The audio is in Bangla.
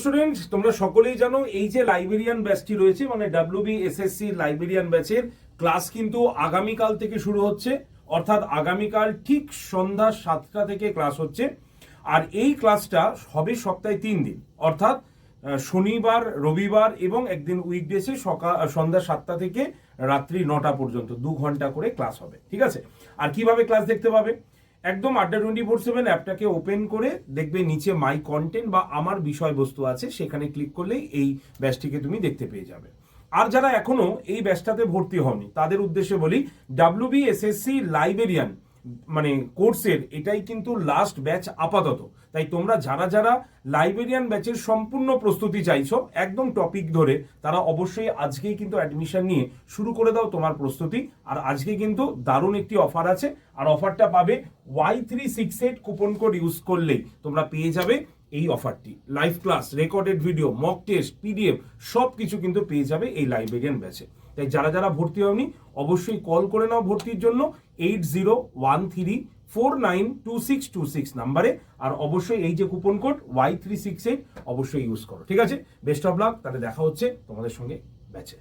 স্টুডেন্ট তোমরা সকলেই জানো, এই যে লাইব্রেরিয়ান ব্যাচটি রয়েছে মানে ডাব্লিউবি এসএসসি লাইব্রেরিয়ান ব্যাচের ক্লাস কিন্তু আগামীকাল থেকে শুরু হচ্ছে। অর্থাৎ আগামীকাল ঠিক সন্ধ্যা সাতটা থেকে ক্লাস হচ্ছে। আর এই ক্লাসটা হবে সপ্তাহে তিন দিন। অর্থাৎ শনিবার, রবিবার এবং একদিন উইকডেসে সকাল সন্ধ্যা সাতটা থেকে রাত্রি নটা পর্যন্ত, দু ঘণ্টা করে ক্লাস হবে। ঠিক আছে? আর কীভাবে ক্লাস দেখতে পাবে? একদম আড্ডা টোয়েন্টি ফোর সেভেন অ্যাপটাকে ওপেন করে দেখবে নিচে মাই কন্টেন্ট বা আমার বিষয়বস্তু আছে, সেখানে ক্লিক করলেই এই ব্যাচটিকে তুমি দেখতে পেয়ে যাবে। আর যারা এখনও এই ব্যাচটাতে ভর্তি হওনি তাদের উদ্দেশ্যে বলি ডাব্লিউবি এসএসসি লাইব্রেরিয়ান মানে কোর্সের এটাই কিন্তু লাস্ট ব্যাচ আপাতত। তাই তোমরা যারা যারা লাইব্রেরিয়ান ব্যাচের সম্পূর্ণ প্রস্তুতি চাইছো, একদম টপিক ধরে, তারা অবশ্যই আজকেই কিন্তু অ্যাডমিশন নিয়ে শুরু করে দাও তোমার প্রস্তুতি। আর আজকে কিন্তু দারুণ একটি অফার আছে। আর অফারটা পাবে Y three six eight coupon code use করলেই তোমরা পেয়ে যাবে। এই অফারটি। Live class recorded video mock test PDF সব কিছু কিন্তু পেয়ে যাবে এই লাইভ লাইব্রেরিয়ান ব্যাচে তাই যারা যারা ভর্তি হয়নি, অবশ্যই কল করে নাও ভর্তির জন্য eight zero one three four nine two six two six নাম্বারে। আর অবশ্যই এই যে coupon code Y three six eight অবশ্যই ইউজ করো। ঠিক আছে? বেস্ট অফ লাক তাহলে দেখা হচ্ছে তোমাদের সঙ্গে ব্যাচে